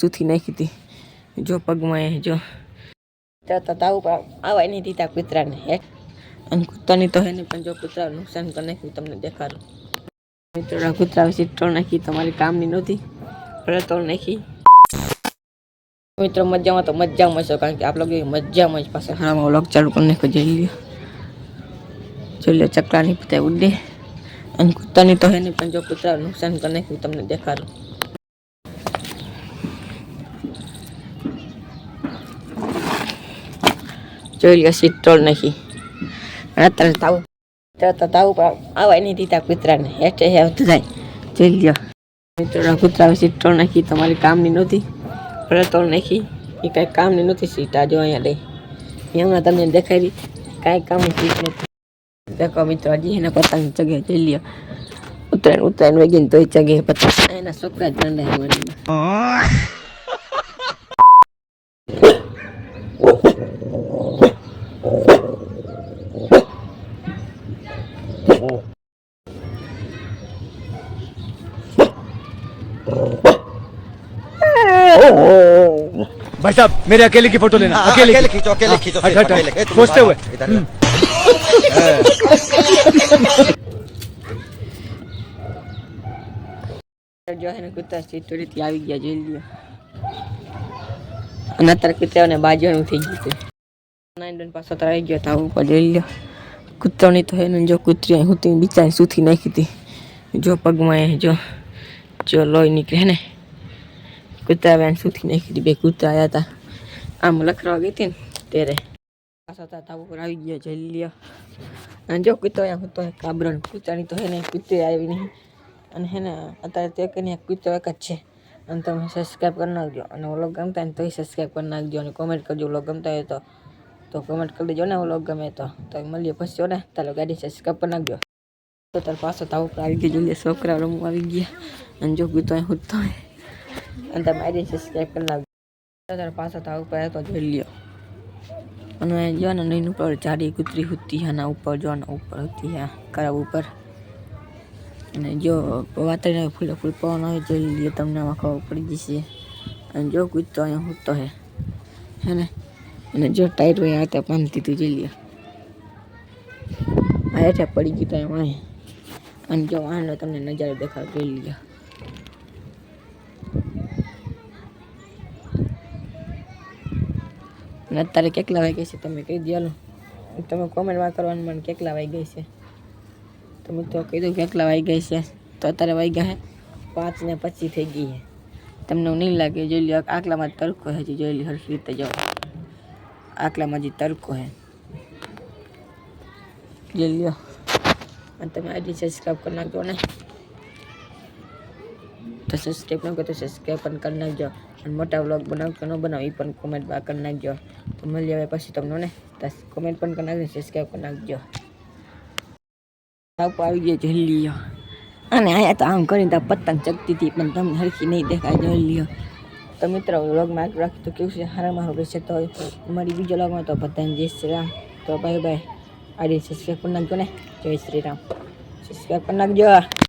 સૂથી નાખી હતી. જો પગમાં એ જો. તો તાવ પર નહીં દીધા કૂતરાને, હે? અને કૂતરાની તો એને પણ જો કૂતરા નુકસાન કરી નાખ્યું તમને દેખાડું. મિત્રો, આ કૂતરા વિશે તોડ નાખી, તમારી કામની નહોતી. પણ તોડ નાખી. મિત્રો, મજામાં તો મજામાં છો, કારણ કે આપ લોકો મજામાં જ પાસે હારામાં વ્લોગ ચાલુ કરી નાખો જઈ જોઈ લો ચકલાની પતાય ઉડે. અને કૂતરાની તો એને પણ જો કૂતરા નુકસાન કરી નાખ્યું, તમને દેખાડું. જોઈ લ્યો સીટ તોડ નાખી અને અત્યારે તાવ તો તાવ પણ આવાય નહીં દીધા કૂતરાને. હેઠે હે આવતું થાય જોઈ લ્યો. મિત્રો કૂતરા સીટ તોડ નાખી તમારી કામની નહોતી પણ તોડ નાખી એ કાંઈ કામની નહોતી સીટ જો અહીંયા લઈ. હમણાં તમને દેખાડી કાંઈ કામની સીટ નથી. દેખો મિત્રો, હજી એને પતંગ ચગે જોઈ લ્યો. ઉત્તરાયણ ઉત્તરાયણ વેગીને તોય ચગે પતંગ એના છોકરા જ મંડાય भाई साहब मेरे अकेले की फोटो लेना अकेले अकेले की। खींचो अकेले हाँ, खींचो हट, फिर हट, अकेले हट, ए, तुम सोचते इधर हुए आओ, इधर आओ। જો એને કૂતરા સિક્યોરિટી આવી ગયા જોઈ લ્યો અને અત્યારે કૂતરાઓને બાજવાનું થઈ ગયું છે નાઇન પાછો તો આવી ગયો તાવ ઉપર જોઈ લ્યો કૂતરાની તો એને જો કૂતરી અહીં હુતી બિચારી સૂથી નાખી હતી જો પગમાં એ જો જો લોહી નીકળે ને, કૂતરા બેન સૂથી નાખી હતી, બે કૂતરા આવ્યા હતા આમ લખરવા ગઈ હતી ને, ત્યારે પાછા તો તાવ ઉપર આવી ગયો, જોઈ લ્યો. અને જો કૂતરો અહીંયા હતો કાબરો કૂતરાની તો હે ને, કૂતરી આવી નહીં. અને હે ને, અત્યારે તે કરીને કૂતો એક જ છે. અને તમે સબસ્ક્રાઈબ કરી નાખજો. અને ઓલો ગમતા ને, તોય સબસ્ક્રાઈબ કરી નાખજો. અને કોમેન્ટ કરજો, ઓલો ગમતા હોય તો. તો કોમેન્ટ કરી દેજો ને, ઓલો ગમે તો. તો મળીએ પછી ને. તારો ગાડી સબસ્ક્રાઈબ કરી નાખજો. તો તાર પાછો તાવ આવી ગયો. જોઈએ છોકરા રમવા આવી ગયા. અને જો કૂતરો અહીં હોય અને તમે આઈડી સબસ્ક્રાઈબ કરી નાખજો. તો તાર પાછો તાવ ઉપર આવ્યો તો જોઈ લ્યો. અને જો ને નહીં ઉપર જાડી કૂતરી હતી આના ઉપર જો આના ઉપર હતી હા, ખરાબ ઉપર. અને જો વાતરીને ફૂલે ફૂલ પવન આવે જોઈ લઈએ તમને આમાં ખબર પડી જશે. અને જો કૂદતો અહીંયા હોતો હે હે ને? અને જો ટાઈટ હોય આ ત્યાં પાનથી તું જોઈ લે આ પડી ગયું તો એમ વાંહે. અને જો વાહનો તમને નજારો દેખાડ, જોઈ લ્યો. અને અત્યારે કેટલા વાગ્યા છે તમે કહી દો તમે કોમેન્ટમાં કરવાનું મને કેટલા વાગ્યા છે? તો મિત્રો કીધું કેટલા વાગી ગઈ છે? તો અત્યારે વાગ્યા છે પાંચ ને પચીસ થઈ ગઈ છે તમને નહીં લાગે, જોઈ લ્યો આકલામાં જ તડકો છે હજી, જોઈ લ્યો, હરખી રીતે જાઓ આકલામાં હજી તડકો છે જોઈ લ્યો. અને તમે આઈડી સબસ્ક્રાઈબ કરી નાખજો ને તો સબસ્ક્રાઈબ ન કરો તો સબસ્ક્રાઈબ પણ કરી નાખજો અને મોટા વ્લોગ બનાવ કે ન બનાવ એ પણ કોમેન્ટમાં કરી નાખજો તો મળી આવે પછી તમને ને કોમેન્ટ પણ કરી નાખજો સબસ્ક્રાઈબ કરી નાખજો તાપ આવી ગયો જલ્દી અને અહીંયા તો આમ કરીને તો પતંગ ચગતી હતી પણ તમને હરખી નહીં દેખાય જોઈ લ્યો તો મિત્રો વ્લોગમાં આટલું રાખી તો કેવું છે હારા મારું રહેશે તો મારી બીજો વ્લોગમાં તો બધાને જય રામ તો બાય બાય આડી સબસ્ક્રાઈબ કરી નાખજો ને જય શ્રી રામ સબસ્ક્રાઈબ કરી નાખજો